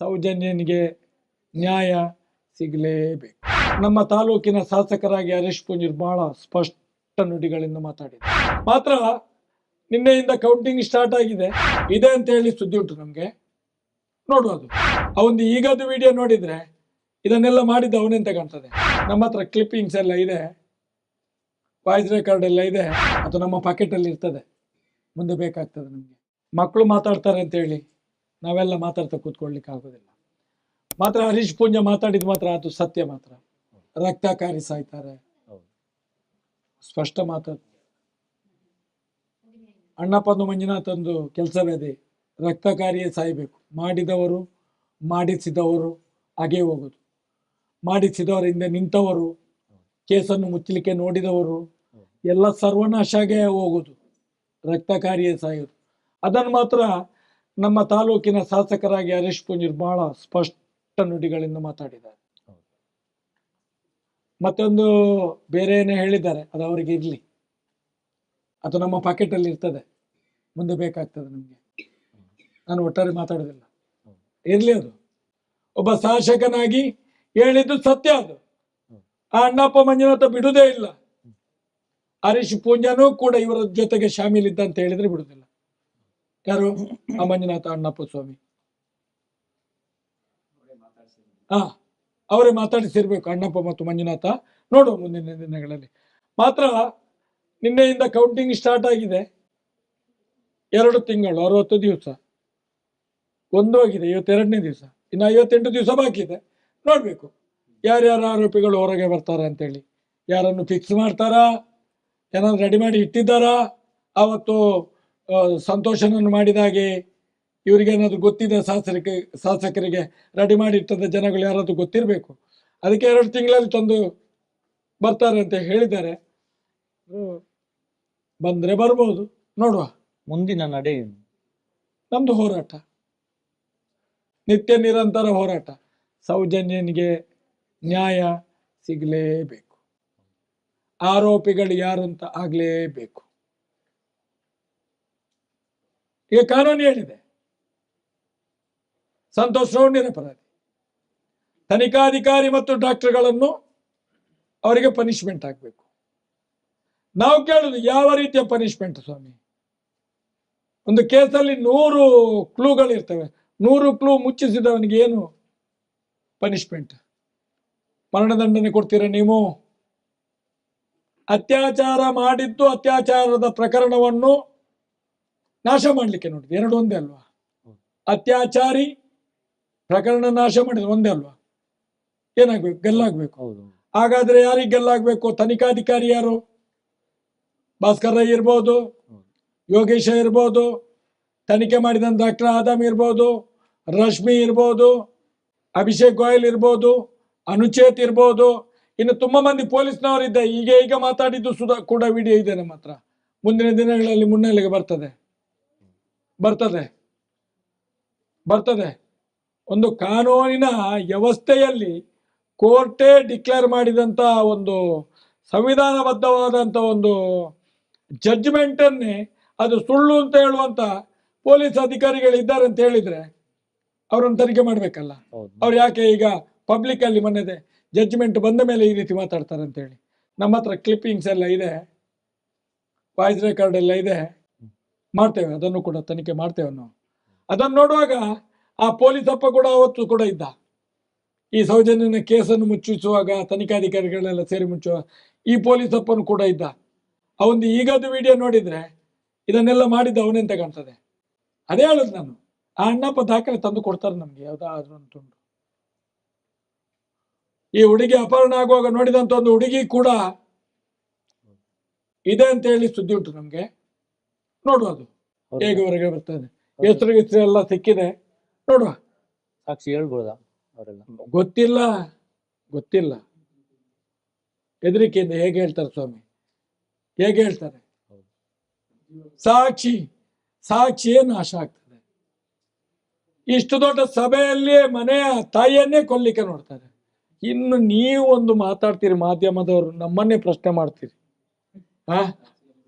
ಸೌಜನ್ಯನಿಗೆ ನ್ಯಾಯ ಸಿಗಲೇಬೇಕು. ನಮ್ಮ ತಾಲೂಕಿನ ಶಾಸಕರಾಗಿ ಹರೀಶ್ ಪುಂಜರ್ ಬಹಳ ಸ್ಪಷ್ಟ ನುಡಿಗಳಿಂದ ಮಾತಾಡಿದ್ರು. ಮಾತ್ರ ನಿನ್ನೆಯಿಂದ ಕೌಂಟಿಂಗ್ ಸ್ಟಾರ್ಟ್ ಆಗಿದೆ. ಇದೆ ಅಂತ ಹೇಳಿ ಸುದ್ದಿ ಉಂಟು ನಮಗೆ. ನೋಡುವುದು ಅವನು ಈಗದು ವಿಡಿಯೋ ನೋಡಿದ್ರೆ ಇದನ್ನೆಲ್ಲ ಮಾಡಿದ್ದು ಅವನೆಂತ ಕಾಣ್ತದೆ? ನಮ್ಮ ಹತ್ರ ಕ್ಲಿಪ್ಪಿಂಗ್ಸ್ ಎಲ್ಲ ಇದೆ. ವಾಯ್ಸ್ ರೆಕಾರ್ಡ್ ಎಲ್ಲ ಇದೆ. ಅದು ನಮ್ಮ ಪಾಕೆಟಲ್ಲಿ ಇರ್ತದೆ. ಮುಂದೆ ಬೇಕಾಗ್ತದೆ ನಮಗೆ. ಮಕ್ಕಳು ಮಾತಾಡ್ತಾರೆ ಅಂತ ಹೇಳಿ. ನಾವೆಲ್ಲ ಮಾತಾಡ್ತಾ ಕೂತ್ಕೊಳ್ಲಿಕ್ಕೆ ಆಗೋದಿಲ್ಲ. ಮಾತ್ರ ಹರೀಶ್ ಪೂಂಜ ಮಾತಾಡಿದ ಮಾತ್ರ ಅದು ಸತ್ಯ ಮಾತ್ರ. ರಕ್ತಕಾರಿ ಸಾಯ್ತಾರೆ. ಸ್ಪಷ್ಟ ಮಾತಾಡ್ ಮಂಜುನಾಥ್ ಮಂಜುನಾಥಂದು ಕೆಲಸವೇ ಅದೇ ರಕ್ತಕಾರಿಯೇ ಸಾಯಬೇಕು. ಮಾಡಿದವರು ಮಾಡಿಸಿದವರು ಹಾಗೆ ಹೋಗೋದು. ಮಾಡಿಸಿದವರ ಹಿಂದೆ ನಿಂತವರು ಕೇಸನ್ನು ಮುಚ್ಚಲಿಕ್ಕೆ ನೋಡಿದವರು ಎಲ್ಲ ಸರ್ವನಾಶಾಗೆ ಹೋಗೋದು. ರಕ್ತಕಾರಿಯೇ ಸಾಯೋದು. ಅದನ್ನು ಮಾತ್ರ ನಮ್ಮ ತಾಲೂಕಿನ ಶಾಸಕರಾಗಿ ಹರೀಶ್ ಪುಂಜಿರ್ ಬಹಳ ಸ್ಪಷ್ಟ ನುಡಿಗಳಿಂದ ಮಾತಾಡಿದ್ದಾರೆ. ಮತ್ತೊಂದು ಬೇರೆ ಏನೇ ಹೇಳಿದ್ದಾರೆ, ಅದು ಅವರಿಗೆ ಇರಲಿ. ಅದು ನಮ್ಮ ಪಾಕೆಟ್ ಅಲ್ಲಿ ಇರ್ತದೆ. ಮುಂದೆ ಬೇಕಾಗ್ತದೆ ನಮಗೆ. ನಾನು ಒಟ್ಟಾರೆ ಮಾತಾಡೋದಿಲ್ಲ. ಇರಲಿ ಅದು. ಒಬ್ಬ ಶಾಸಕನಾಗಿ ಹೇಳಿದ್ದು ಸತ್ಯ ಅದು. ಆ ಅಣ್ಣಪ್ಪ ಮಂಜುನಾಥ ಬಿಡುವುದೇ ಇಲ್ಲ. ಹರೀಶ್ ಪೂಂಜಾನು ಕೂಡ ಇವರ ಜೊತೆಗೆ ಶಾಮೀಲಿದ್ದ ಅಂತ ಹೇಳಿದ್ರೆ ಬಿಡುದಿಲ್ಲ. ಯಾರು? ಆ ಮಂಜುನಾಥ ಅಣ್ಣಪ್ಪ ಸ್ವಾಮಿ ಹಾ ಅವರೇ ಮಾತಾಡಿಸಿರ್ಬೇಕು, ಅಣ್ಣಪ್ಪ ಮತ್ತು ಮಂಜುನಾಥ ನೋಡುವ ಮುಂದಿನ ದಿನಗಳಲ್ಲಿ. ಮಾತ್ರ ನಿನ್ನೆಯಿಂದ ಕೌಂಟಿಂಗ್ ಸ್ಟಾರ್ಟ್ ಆಗಿದೆ. ಎರಡು ತಿಂಗಳು, ಅರವತ್ತು ದಿವಸ. ಒಂದು ಆಗಿದೆ ಇವತ್ತೆರಡನೇ ದಿವಸ. ಇನ್ನು ಐವತ್ತೆಂಟು ದಿವಸ ಬಾಕಿ ಇದೆ. ನೋಡ್ಬೇಕು. ಯಾರ್ಯಾರು ಆರೋಪಿಗಳು ಹೊರಗೆ ಬರ್ತಾರೆ ಅಂತೇಳಿ. ಯಾರನ್ನು ಫಿಕ್ಸ್ ಮಾಡ್ತಾರಾ? ಏನಾದ್ರು ರೆಡಿ ಮಾಡಿ ಇಟ್ಟಿದ್ದಾರಾ? ಅವತ್ತು ಸಂತೋಷನನ್ನು ಮಾಡಿದಾಗೆ ಇವರಿಗೇನಾದ್ರು ಗೊತ್ತಿದೆ ಶಾಸಕರಿಗೆ ಶಾಸಕರಿಗೆ ರೆಡಿ ಮಾಡಿ ಇಟ್ಟದ ಜನಗಳು ಯಾರಾದರೂ ಗೊತ್ತಿರಬೇಕು. ಅದಕ್ಕೆ ಎರಡು ತಿಂಗಳಲ್ಲಿ ತಂದು ಬರ್ತಾರೆ ಅಂತ ಹೇಳಿದ್ದಾರೆ. ಬಂದರೆ ಬರ್ಬೋದು. ನೋಡುವ. ಮುಂದಿನ ನಡೆ ನಮ್ಮದು ನಮ್ದು ಹೋರಾಟ. ನಿತ್ಯ ನಿರಂತರ ಹೋರಾಟ. ಸೌಜನ್ಯನಿಗೆ ನ್ಯಾಯ ಸಿಗಲೇಬೇಕು. ಆರೋಪಿಗಳು ಯಾರು ಅಂತ ಆಗ್ಲೇಬೇಕು. ಈಗ ಕಾನೂನು ಹೇಳಿದೆ. ಸಂತೋಷ್ ರೌಂಡ್ ನಿರಪರಾಧಿ. ತನಿಖಾಧಿಕಾರಿ ಮತ್ತು ಡಾಕ್ಟರ್ಗಳನ್ನು ಅವರಿಗೆ ಪನಿಷ್ಮೆಂಟ್ ಆಗಬೇಕು ನಾವು ಕೇಳುದು ಯಾವ ರೀತಿಯ ಪನಿಷ್ಮೆಂಟ್ ಸ್ವಾಮಿ? ಒಂದು ಕೇಸಲ್ಲಿ ನೂರು ಕ್ಲೂಗಳಿರ್ತವೆ. ನೂರು ಕ್ಲೂ ಮುಚ್ಚಿಸಿದವನಿಗೆ ಏನು ಪನಿಷ್ಮೆಂಟ್ ಮರಣದಂಡನೆ ಕೊಡ್ತೀರಾ ನೀವು? ಅತ್ಯಾಚಾರ ಮಾಡಿದ್ದು ಅತ್ಯಾಚಾರದ ಪ್ರಕರಣವನ್ನು ನಾಶ ಮಾಡಲಿಕ್ಕೆ ನೋಡಿದ್ವಿ. ಎರಡು ಒಂದೇ ಅಲ್ವಾ? ಅತ್ಯಾಚಾರಿ ಪ್ರಕರಣ ನಾಶ ಮಾಡಿದ್ರು ಒಂದೇ ಅಲ್ವಾ? ಏನಾಗ್ಬೇಕು? ಗೆಲ್ಲಾಗ್ಬೇಕು. ಹೌದು. ಹಾಗಾದ್ರೆ ಯಾರಿಗೆ ಗೆಲ್ಲಾಗ್ಬೇಕು? ತನಿಖಾಧಿಕಾರಿ ಯಾರು? ಭಾಸ್ಕರ್ ರೈ ಇರ್ಬೋದು ಯೋಗೇಶ ಇರ್ಬೋದು ತನಿಖೆ ಮಾಡಿದಂತ ಡಾಕ್ಟರ್ ಆದಮ್ ಇರ್ಬೋದು ರಶ್ಮಿ ಇರ್ಬೋದು ಅಭಿಷೇಕ್ ಗೋಯಲ್ ಇರ್ಬೋದು ಅನುಚೇತ್ ಇರ್ಬೋದು. ಇನ್ನು ತುಂಬಾ ಮಂದಿ ಪೊಲೀಸ್ನವರಿದ್ದ ಈಗ ಈಗ ಮಾತಾಡಿದ್ದು ಸುಧಾ ಕೂಡ ವಿಡಿಯೋ ಇದೆ ನಮ್ಮ ಹತ್ರ. ಮುಂದಿನ ದಿನಗಳಲ್ಲಿ ಮುನ್ನೆಲೆಗೆ ಬರ್ತದೆ. ಬರ್ತದೆ. ಬರ್ತದೆ. ಒಂದು ಕಾನೂನಿನ ವ್ಯವಸ್ಥೆಯಲ್ಲಿ ಕೋರ್ಟೇ ಡಿಕ್ಲೇರ್ ಮಾಡಿದಂಥ ಒಂದು ಸಂವಿಧಾನಬದ್ಧವಾದಂಥ ಒಂದು ಜಡ್ಜ್ಮೆಂಟನ್ನೇ ಅದು ಸುಳ್ಳು ಅಂತ ಹೇಳುವಂತ ಪೊಲೀಸ್ ಅಧಿಕಾರಿಗಳು ಇದ್ದಾರೆ ಅಂತ ಹೇಳಿದ್ರೆ ಅವರನ್ನು ತನಿಖೆ ಮಾಡಬೇಕಲ್ಲ. ಅವ್ರು ಯಾಕೆ ಈಗ ಪಬ್ಲಿಕ್ ಅಲ್ಲಿ ಮೊನ್ನೆದೆ ಜಡ್ಜ್ಮೆಂಟ್ ಬಂದ ಮೇಲೆ ಈ ರೀತಿ ಮಾತಾಡ್ತಾರೆ ಅಂತ ಹೇಳಿ. ನಮ್ಮ ಹತ್ರ ಕ್ಲಿಪ್ಪಿಂಗ್ಸ್ ಎಲ್ಲ ಇದೆ. ವಾಯ್ಸ್ ರೆಕಾರ್ಡ್ ಎಲ್ಲ ಇದೆ. ಮಾಡ್ತೇವೆ, ಅದನ್ನು ಕೂಡ ತನಿಖೆ ಮಾಡ್ತೇವೆ ನಾವು. ಅದನ್ನು ನೋಡುವಾಗ ಆ ಪೊಲೀಸ್ ಅಪ್ಪ ಕೂಡ ಅವತ್ತು ಕೂಡ ಇದ್ದ. ಈ ಸೌಜನ್ಯನ ಕೇಸನ್ನು ಮುಚ್ಚಿಸುವಾಗ ತನಿಖಾಧಿಕಾರಿಗಳೆಲ್ಲ ಸೇರಿ ಮುಚ್ಚುವ ಈ ಪೊಲೀಸ್ ಅಪ್ಪನು ಕೂಡ ಇದ್ದ. ಅವನು ಈಗದು ವಿಡಿಯೋ ನೋಡಿದ್ರೆ ಇದನ್ನೆಲ್ಲ ಮಾಡಿದ್ದ ಅವನೆಂತ ಕಾಣ್ತದೆ? ಅದೇ ಹೇಳುದು ನಾನು. ಆ ಅಣ್ಣಪ್ಪ ದಾಖಲೆ ತಂದು ಕೊಡ್ತಾರೆ ನಮ್ಗೆ, ಯಾವ್ದಾದ್ರು ತುಂಡು. ಈ ಹುಡುಗಿ ಅಪಹರಣ ಆಗುವಾಗ ನೋಡಿದಂತ ಒಂದು ಹುಡುಗಿ ಕೂಡ ಇದೆ ಅಂತ ಹೇಳಿ ಸುದ್ದಿ ಉಂಟು ನಮ್ಗೆ. ನೋಡುವ ಅದು. ಹೌದು. ಹೇಗೆ ಹೊರಗೆ ಬರ್ತದೆ ಹೆಸರು ಗಿಸ್ರು ಎಲ್ಲ ಸಿಕ್ಕಿದೆ. ನೋಡುವ ಸಾಕ್ಷಿ ಹೇಳ್ಬೋದಾ ಅವರೆಲ್ಲ? ಗೊತ್ತಿಲ್ಲ. ಗೊತ್ತಿಲ್ಲ. ಹೆದರಿಕೆಯಿಂದ ಹೇಗೆ ಹೇಳ್ತಾರೆ ಸ್ವಾಮಿ? ಹೇಗೆ ಹೇಳ್ತಾರೆ? ಸಾಕ್ಷಿ ಸಾಕ್ಷಿ ಸಾಕ್ಷಿಯೇ ನಾಶ ಆಗ್ತದೆ. ಇಷ್ಟು ದೊಡ್ಡ ಸಭೆಯಲ್ಲಿಯೇ ಮನೆಯ ತಾಯಿಯನ್ನೇ ಕೊಲ್ಲಿಕ್ಕೆ ನೋಡ್ತಾರೆ. ಇನ್ನು ನೀವು ಒಂದು ಮಾತಾಡ್ತೀರಿ ಮಾಧ್ಯಮದವರು ನಮ್ಮನ್ನೇ ಪ್ರಶ್ನೆ ಮಾಡ್ತೀರಿ. ಹಾ